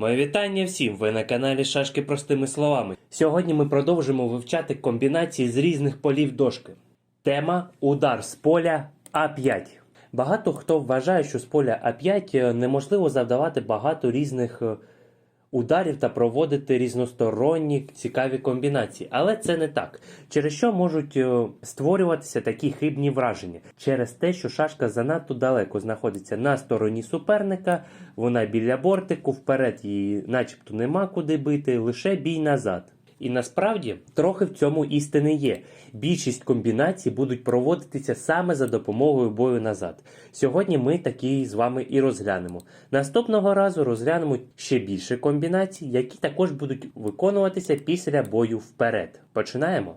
Моє вітання всім! Ви на каналі Шашки простими словами. Сьогодні ми продовжимо вивчати комбінації з різних полів дошки. Тема удар з поля А5. Багато хто вважає, що з поля А5 е, неможливо завдавати багато різних е, ударів та проводити різносторонні цікаві комбінації. Але це не так. Через що можуть е, створюватися такі хибні враження? Через те, що шашка занадто далеко знаходиться на стороні суперника, вона біля бортику, вперед її начебто нема куди бити, лише бій назад. І насправді трохи в цьому істини є. Більшість комбінацій будуть проводитися саме за допомогою бою назад. Сьогодні ми такі з вами і розглянемо. Наступного разу розглянемо ще більше комбінацій, які також будуть виконуватися після бою вперед. Починаємо.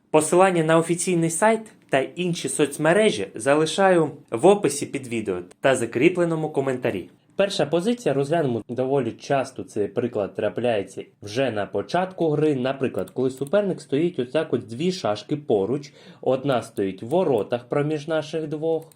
Посилання на офіційний сайт та інші соцмережі залишаю в описі під відео та закріпленому коментарі. Перша позиція розглянемо доволі часто. Цей приклад трапляється вже на початку гри. Наприклад, коли суперник стоїть отак от дві шашки поруч, одна стоїть в воротах проміж наших двох.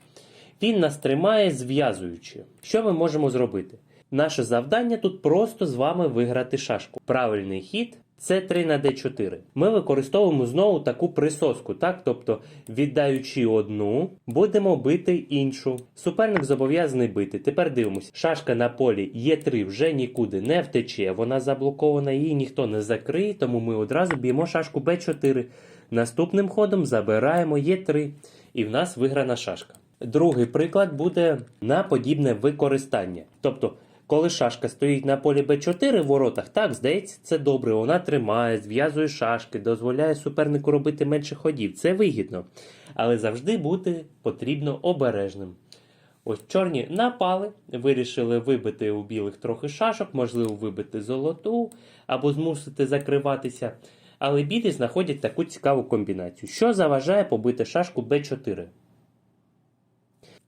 Він нас тримає, зв'язуючи. Що ми можемо зробити? Наше завдання тут просто з вами виграти шашку. Правильний хід це 3 на d4. Ми використовуємо знову таку присоску, так? Тобто, віддаючи одну, будемо бити іншу. Суперник зобов'язаний бити. Тепер дивимось, шашка на полі Е3 вже нікуди не втече, вона заблокована, її ніхто не закриє, тому ми одразу б'ємо шашку Б4. Наступним ходом забираємо Е3, і в нас виграна шашка. Другий приклад буде на подібне використання. Тобто, коли шашка стоїть на полі Б4 в воротах, так, здається, це добре. Вона тримає, зв'язує шашки, дозволяє супернику робити менше ходів. Це вигідно. Але завжди бути потрібно обережним. Ось чорні напали, вирішили вибити у білих трохи шашок, можливо, вибити золоту або змусити закриватися. Але білі знаходять таку цікаву комбінацію. Що заважає побити шашку Б4?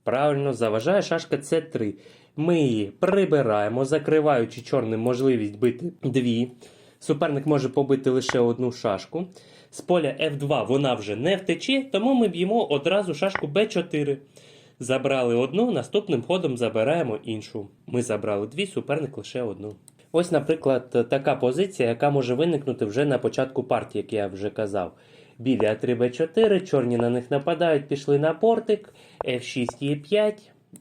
Правильно, заважає шашка С3. Ми її прибираємо, закриваючи чорним можливість бити дві. Суперник може побити лише одну шашку. З поля F2 вона вже не втече, тому ми б'ємо одразу шашку B4. Забрали одну, наступним ходом забираємо іншу. Ми забрали дві, суперник лише одну. Ось, наприклад, така позиція, яка може виникнути вже на початку партії, як я вже казав. Білі А3, Б4, чорні на них нападають, пішли на портик, F6, Е5,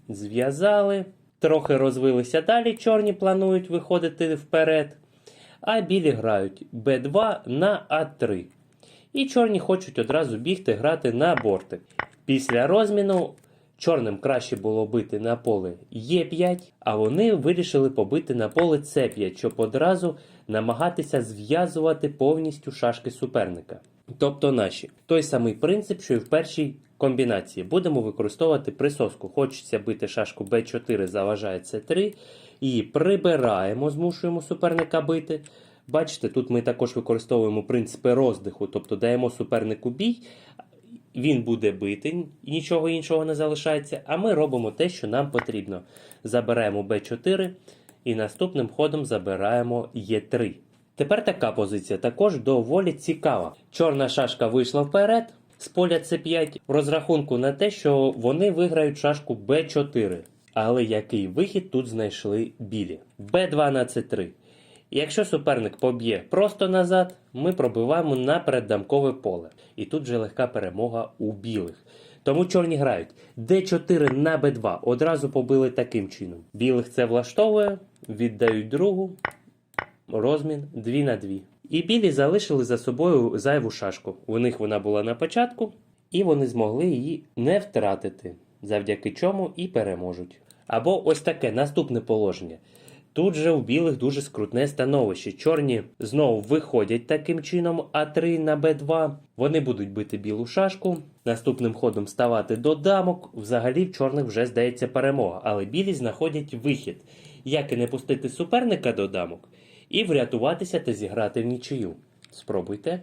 зв'язали. Трохи розвилися далі, чорні планують виходити вперед. А білі грають Б2 на А3. І чорні хочуть одразу бігти грати на бортик. Після розміну чорним краще було бити на поле Е5, а вони вирішили побити на поле С5, щоб одразу намагатися зв'язувати повністю шашки суперника. Тобто наші. Той самий принцип, що і в першій комбінації. Будемо використовувати присоску. Хочеться бити шашку Б4, заважає С3. І прибираємо, змушуємо суперника бити. Бачите, тут ми також використовуємо принципи роздиху, тобто даємо супернику бій, він буде бити, нічого іншого не залишається. А ми робимо те, що нам потрібно. Забираємо Б4 і наступним ходом забираємо Е3. Тепер така позиція також доволі цікава. Чорна шашка вийшла вперед з поля С5 в розрахунку на те, що вони виграють шашку Б4. Але який вихід тут знайшли білі? Б2 на С3. Якщо суперник поб'є просто назад, ми пробиваємо на переддамкове поле. І тут вже легка перемога у білих. Тому чорні грають Д4 на Б2. Одразу побили таким чином. Білих це влаштовує, віддають другу. Розмін 2 на 2. І білі залишили за собою зайву шашку. У них вона була на початку, і вони змогли її не втратити, завдяки чому і переможуть. Або ось таке наступне положення. Тут же у білих дуже скрутне становище. Чорні знову виходять таким чином А3 на Б2. Вони будуть бити білу шашку, наступним ходом ставати до дамок. Взагалі в чорних вже здається перемога, але білі знаходять вихід. Як і не пустити суперника до дамок, і врятуватися та зіграти в нічию. Спробуйте.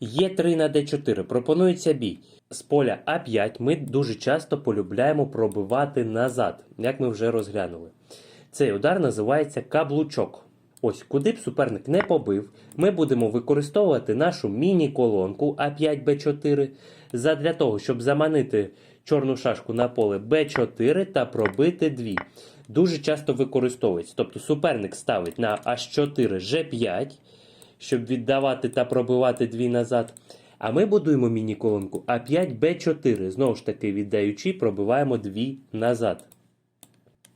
Є 3 на d4. Пропонується бій. З поля А5 ми дуже часто полюбляємо пробивати назад, як ми вже розглянули. Цей удар називається каблучок. Ось, куди б суперник не побив, ми будемо використовувати нашу міні-колонку А5Б4 задля того, щоб заманити чорну шашку на поле Б4 та пробити дві. Дуже часто використовується. Тобто суперник ставить на H4 G5, щоб віддавати та пробивати дві назад. А ми будуємо міні-колонку А5Б4, знову ж таки віддаючи, пробиваємо дві назад.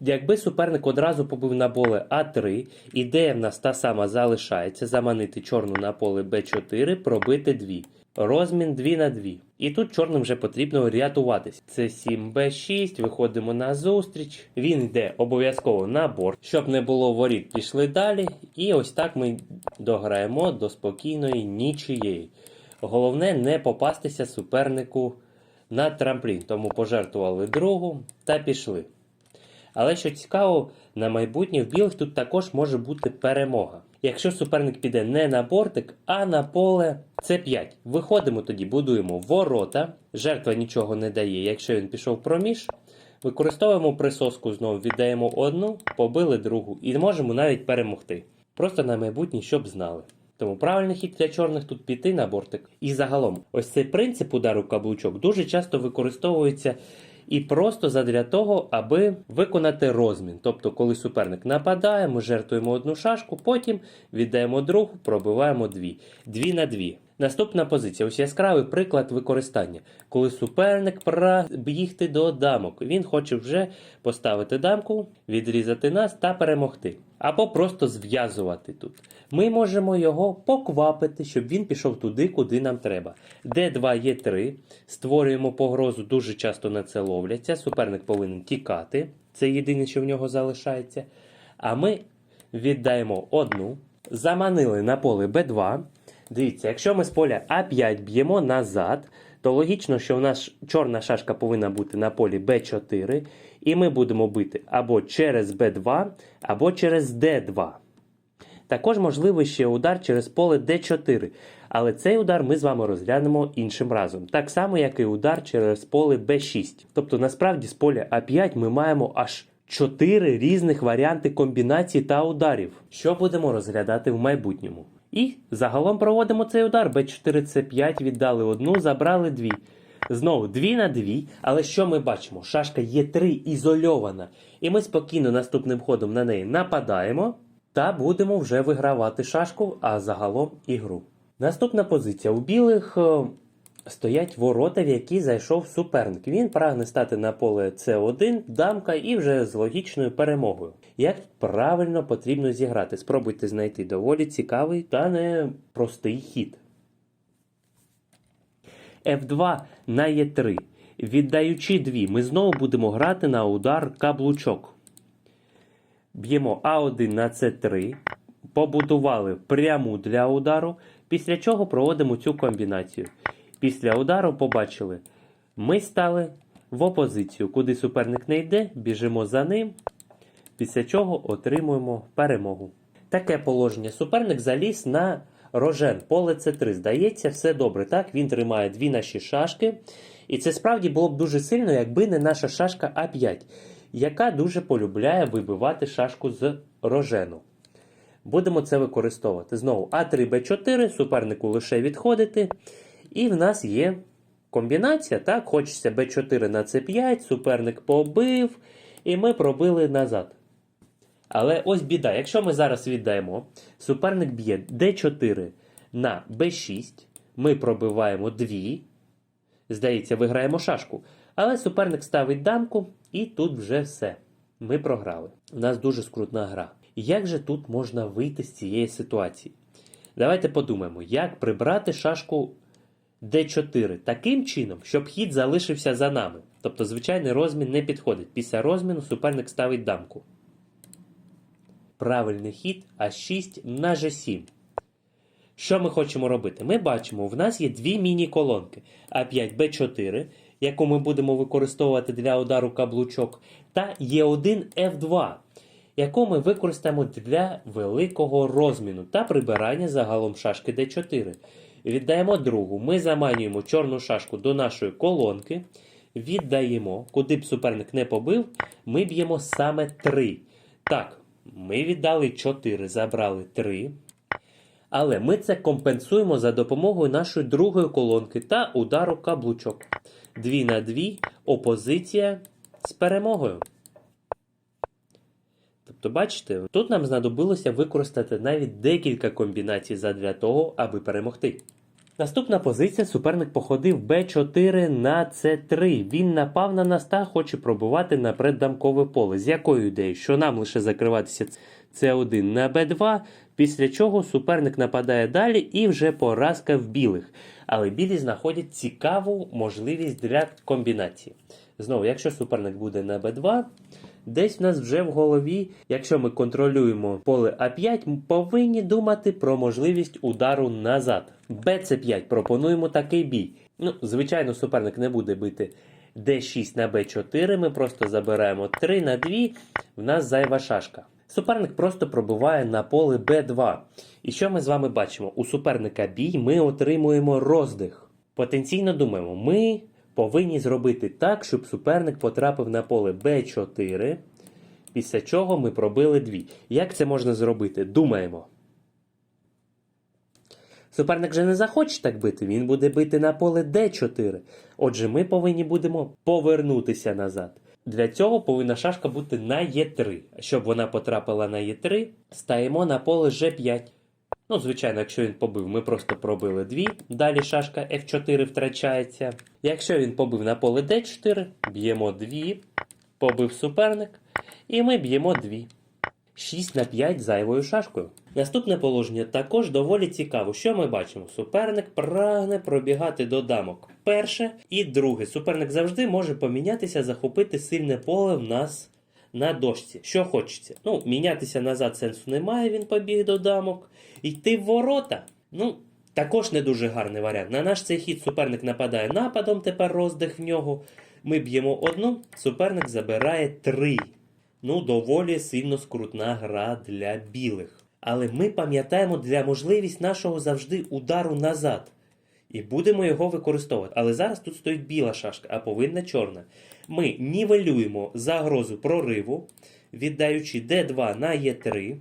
Якби суперник одразу побив на поле А3, ідея в нас та сама залишається заманити чорну на поле Б4, пробити 2. Розмін 2 на 2. І тут чорним вже потрібно рятуватись. Це 7 Б6, виходимо на зустріч. Він йде обов'язково на борт. Щоб не було воріт, пішли далі. І ось так ми дограємо до спокійної нічиєї. Головне не попастися супернику на трамплін. Тому пожертвували другу та пішли. Але що цікаво, на майбутнє в білих тут також може бути перемога. Якщо суперник піде не на бортик, а на поле С5. Виходимо тоді, будуємо ворота. Жертва нічого не дає. Якщо він пішов проміж, використовуємо присоску знову, віддаємо одну, побили другу і можемо навіть перемогти. Просто на майбутнє, щоб знали. Тому правильний хід для чорних тут піти на бортик. І загалом, ось цей принцип удару каблучок дуже часто використовується і просто задля того, аби виконати розмін. Тобто, коли суперник нападає, ми жертвуємо одну шашку, потім віддаємо другу, пробиваємо дві. Дві на дві. Наступна позиція. Ось яскравий приклад використання. Коли суперник бігти до дамок, він хоче вже поставити дамку, відрізати нас та перемогти. Або просто зв'язувати тут. Ми можемо його поквапити, щоб він пішов туди, куди нам треба. Д2 є 3. Створюємо погрозу, дуже часто на це ловляться. Суперник повинен тікати. Це єдине, що в нього залишається. А ми віддаємо одну, заманили на поле Б2. Дивіться, якщо ми з поля А5 б'ємо назад, то логічно, що в нас чорна шашка повинна бути на полі Б4, і ми будемо бити або через Б2, або через Д2. Також можливий ще удар через поле Д4, але цей удар ми з вами розглянемо іншим разом. Так само, як і удар через поле Б6. Тобто, насправді, з поля А5 ми маємо аж 4 різних варіанти комбінацій та ударів, що будемо розглядати в майбутньому. І загалом проводимо цей удар. Б4 С5 віддали одну, забрали дві. Знову дві на дві. Але що ми бачимо? Шашка Е3 ізольована. І ми спокійно наступним ходом на неї нападаємо та будемо вже вигравати шашку, а загалом ігру. Наступна позиція. У білих е, стоять ворота, в які зайшов суперник. Він прагне стати на поле С1, дамка і вже з логічною перемогою. Як правильно потрібно зіграти? Спробуйте знайти доволі цікавий та не простий хід. F2 на Е3. Віддаючи дві, ми знову будемо грати на удар каблучок. Б'ємо А1 на С3. Побудували пряму для удару, після чого проводимо цю комбінацію. Після удару побачили, ми стали в опозицію, куди суперник не йде, біжимо за ним, після чого отримуємо перемогу. Таке положення. Суперник заліз на рожен, поле С3. Здається, все добре. Так, він тримає дві наші шашки. І це справді було б дуже сильно, якби не наша шашка А5, яка дуже полюбляє вибивати шашку з рожену. Будемо це використовувати. Знову А3, Б4, супернику лише відходити. І в нас є комбінація. Так, хочеться Б4 на С5, суперник побив, і ми пробили назад. Але ось біда. Якщо ми зараз віддаємо, суперник б'є Д4 на Б6, ми пробиваємо 2. Здається, виграємо шашку. Але суперник ставить дамку, і тут вже все. Ми програли. У нас дуже скрутна гра. Як же тут можна вийти з цієї ситуації? Давайте подумаємо, як прибрати шашку D4 таким чином, щоб хід залишився за нами. Тобто, звичайний розмін не підходить. Після розміну суперник ставить дамку. Правильний хід А6 на G7. Що ми хочемо робити? Ми бачимо, в нас є дві міні-колонки А5, Б4, яку ми будемо використовувати для удару каблучок, та Е1 F2, яку ми використаємо для великого розміну та прибирання загалом шашки d4. Віддаємо другу. Ми заманюємо чорну шашку до нашої колонки. Віддаємо, куди б суперник не побив, ми б'ємо саме 3. Так, ми віддали 4, забрали 3. Але ми це компенсуємо за допомогою нашої другої колонки та удару каблучок. 2 на 2 опозиція з перемогою. Тобто, бачите, тут нам знадобилося використати навіть декілька комбінацій задля того, аби перемогти. Наступна позиція суперник походив Б4 на С3. Він напав на нас та хоче пробувати на преддамкове поле. З якою ідеєю? Що нам лише закриватися С1 на Б2, після чого суперник нападає далі і вже поразка в білих. Але білі знаходять цікаву можливість для комбінації. Знову, якщо суперник буде на Б2, десь в нас вже в голові, якщо ми контролюємо поле А5, ми повинні думати про можливість удару назад. БЦ5 пропонуємо такий бій. Ну, звичайно, суперник не буде бити Д6 на Б4, ми просто забираємо 3 на 2, в нас зайва шашка. Суперник просто пробиває на поле Б2. І що ми з вами бачимо? У суперника бій ми отримуємо роздих. Потенційно думаємо, ми повинні зробити так, щоб суперник потрапив на поле Б4, після чого ми пробили 2. Як це можна зробити? Думаємо. Суперник же не захоче так бити, він буде бити на поле D4. Отже, ми повинні будемо повернутися назад. Для цього повинна шашка бути на Е3. Щоб вона потрапила на Е3, стаємо на поле G5. Ну, звичайно, якщо він побив, ми просто пробили 2. Далі шашка F4 втрачається. Якщо він побив на поле D4, б'ємо 2, побив суперник, і ми б'ємо 2. 6 на 5 зайвою шашкою. Наступне положення також доволі цікаво. Що ми бачимо? Суперник прагне пробігати до дамок. Перше і друге. Суперник завжди може помінятися, захопити сильне поле в нас на дошці. Що хочеться. Ну, мінятися назад сенсу немає, він побіг до дамок. Йти в ворота. Ну, також не дуже гарний варіант. На наш цей хід суперник нападає нападом, тепер роздих в нього. Ми б'ємо одну, суперник забирає три. Ну, доволі сильно скрутна гра для білих. Але ми пам'ятаємо для можливість нашого завжди удару назад. І будемо його використовувати. Але зараз тут стоїть біла шашка, а повинна чорна. Ми нівелюємо загрозу прориву, віддаючи D2 на E3.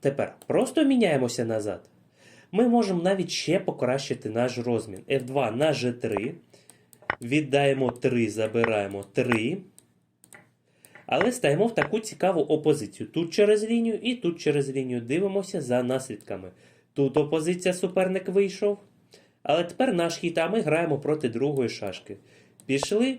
Тепер просто міняємося назад. Ми можемо навіть ще покращити наш розмін. F2 на G3. Віддаємо 3, забираємо 3. Але стаємо в таку цікаву опозицію. Тут через лінію і тут через лінію. Дивимося за наслідками. Тут опозиція суперник вийшов. Але тепер наш хід, а ми граємо проти другої шашки. Пішли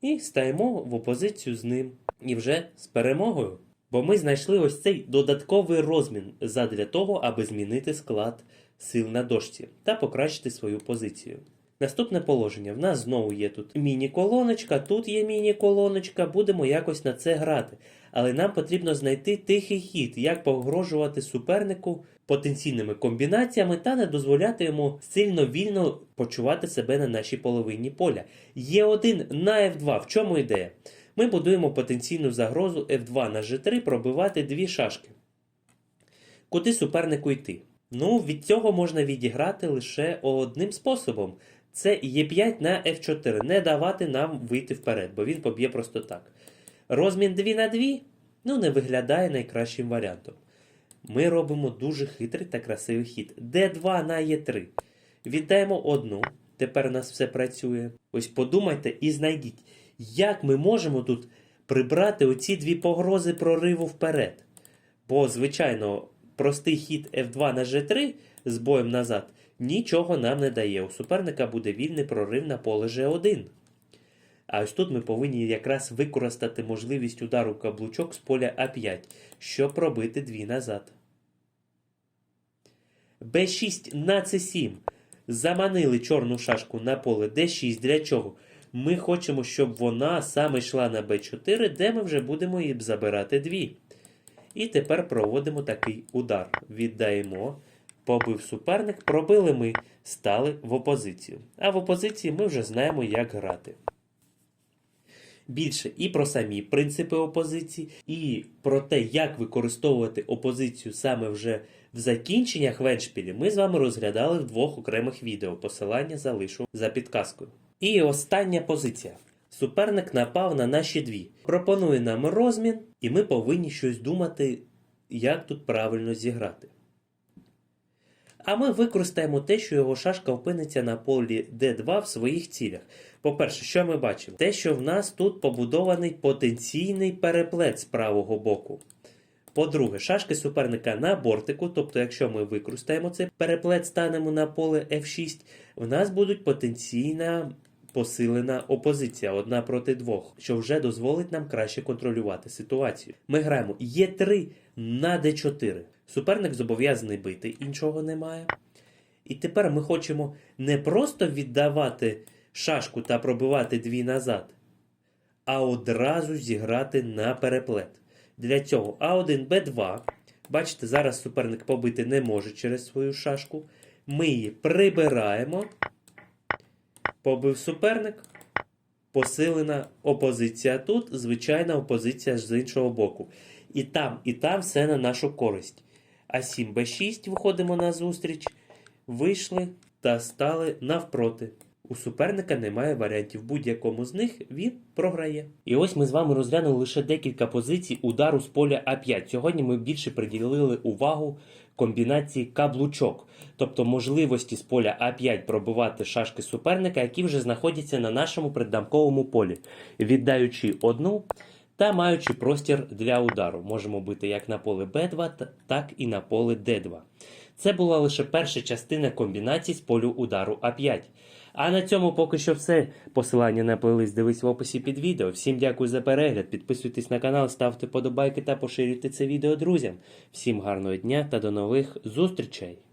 і стаємо в опозицію з ним. І вже з перемогою. Бо ми знайшли ось цей додатковий розмін задля того, аби змінити склад сил на дошці та покращити свою позицію. Наступне положення. В нас знову є тут міні-колоночка, тут є міні-колоночка, будемо якось на це грати. Але нам потрібно знайти тихий хід, як погрожувати супернику потенційними комбінаціями та не дозволяти йому сильно вільно почувати себе на нашій половині поля. Є один на F2. В чому ідея? Ми будуємо потенційну загрозу F2 на G3 пробивати дві шашки. Куди супернику йти? Ну, від цього можна відіграти лише одним способом. Це Е5 на F4. Не давати нам вийти вперед, бо він поб'є просто так. Розмін 2 на 2 ну, не виглядає найкращим варіантом. Ми робимо дуже хитрий та красивий хід. D2 на Е3. Віддаємо одну. Тепер у нас все працює. Ось подумайте і знайдіть, як ми можемо тут прибрати оці дві погрози прориву вперед. Бо, звичайно, простий хід F2 на G3 з боєм назад нічого нам не дає. У суперника буде вільний прорив на поле G1. А ось тут ми повинні якраз використати можливість удару каблучок з поля А5, щоб пробити дві назад. Б6 на С7. Заманили чорну шашку на поле Д6. Для чого? Ми хочемо, щоб вона саме йшла на Б4, де ми вже будемо її забирати дві. І тепер проводимо такий удар. Віддаємо. Побив суперник, пробили ми, стали в опозицію. А в опозиції ми вже знаємо, як грати. Більше і про самі принципи опозиції, і про те, як використовувати опозицію саме вже в закінченнях веншпілі, ми з вами розглядали в двох окремих відео. Посилання залишу за підказкою. І остання позиція. Суперник напав на наші дві. Пропонує нам розмін, і ми повинні щось думати, як тут правильно зіграти. А ми використаємо те, що його шашка опиниться на полі D2 в своїх цілях. По-перше, що ми бачимо? Те, що в нас тут побудований потенційний переплет з правого боку. По-друге, шашки суперника на бортику, тобто, якщо ми використаємо цей переплет, станемо на поле F6, в нас будуть потенційна посилена опозиція одна проти двох, що вже дозволить нам краще контролювати ситуацію. Ми граємо Е3 на Д4. Суперник зобов'язаний бити, іншого немає. І тепер ми хочемо не просто віддавати шашку та пробивати дві назад, а одразу зіграти на переплет. Для цього А1, Б2. Бачите, зараз суперник побити не може через свою шашку. Ми її прибираємо. Побив суперник. Посилена опозиція тут, звичайна опозиція з іншого боку. І там, і там все на нашу користь. А7, Б6 виходимо на зустріч, вийшли та стали навпроти. У суперника немає варіантів. Будь-якому з них він програє. І ось ми з вами розглянули лише декілька позицій удару з поля А5. Сьогодні ми більше приділили увагу комбінації каблучок, тобто можливості з поля А5 пробивати шашки суперника, які вже знаходяться на нашому преддамковому полі, віддаючи одну та маючи простір для удару. Можемо бити як на поле Б2, так і на поле Д2. Це була лише перша частина комбінацій з полю удару А5. А на цьому поки що все. Посилання на плейлист дивись в описі під відео. Всім дякую за перегляд. Підписуйтесь на канал, ставте подобайки та поширюйте це відео друзям. Всім гарного дня та до нових зустрічей!